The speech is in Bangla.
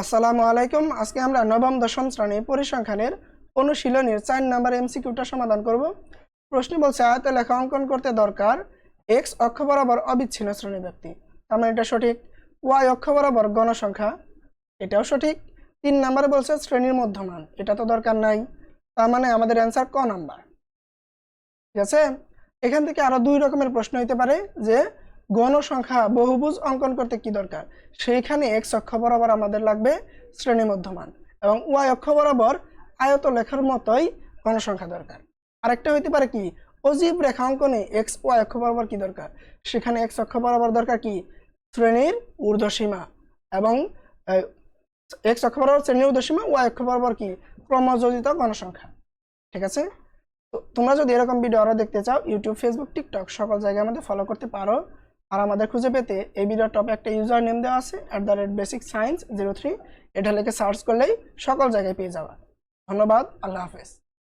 আসসালামু আলাইকুম। আজকে আমরা নবম, দশম শ্রেণি পরিসংখ্যানের অনুশীলনীর চার নাম্বার এমসিকিউটা সমাধান করব। প্রশ্ন বলছে, আয়তে লেখা অঙ্কন করতে দরকার এক্স অক্ষ বরাবর অবিচ্ছিন্ন শ্রেণি ব্যক্তি। তার মানে এটা সঠিক। ওয়াই অক্ষ বরাবর গণসংখ্যা, এটাও সঠিক। তিন নাম্বারে বলছে শ্রেণির মধ্যমান, এটা তো দরকার নাই। তার মানে আমাদের অ্যান্সার ক নাম্বার? ঠিক আছে? এখান থেকে আরও দুই রকমের প্রশ্ন হইতে পারে যে গণসংখ্যা বহুভুজ অঙ্কন করতে কি দরকার? সেইখানে এক্স অক্ষ বরাবর আমাদের লাগবে শ্রেণি মধ্যমান এবং ওয়াই অক্ষ বরাবর আয়ত লেখার মতোই গণসংখ্যা দরকার। আরেকটা হইতে পারে কি? অজীব রেখা অঙ্কনে এক্স ওয়াই অক্ষ বরাবর কি দরকার? সেখানে এক্স অক্ষ বরাবর দরকার কি? শ্রেণির ঊর্ধ্বসীমা এবং এক্স অক্ষ বরাবর শ্রেণির ঊর্ধ্বসীমা ওয়াই অক্ষ বরাবর কি? ক্রমযোজিত গণসংখ্যা। ঠিক আছে? তোমরা যদি এরকম ভিডিও আরও দেখতে চাও ইউটিউব ফেসবুক টিকটক সকল জায়গায় আমাদের ফলো করতে পারো। আর আমাদের খুঁজে পেতে এই ভিডিওর টপে একটা ইউজার নেম দেওয়া আছে at the rate basic science zero three এটা লিখে সার্চ করলেই সকল জায়গায় পেয়ে যাওয়া ধন্যবাদ, আল্লাহ হাফেজ।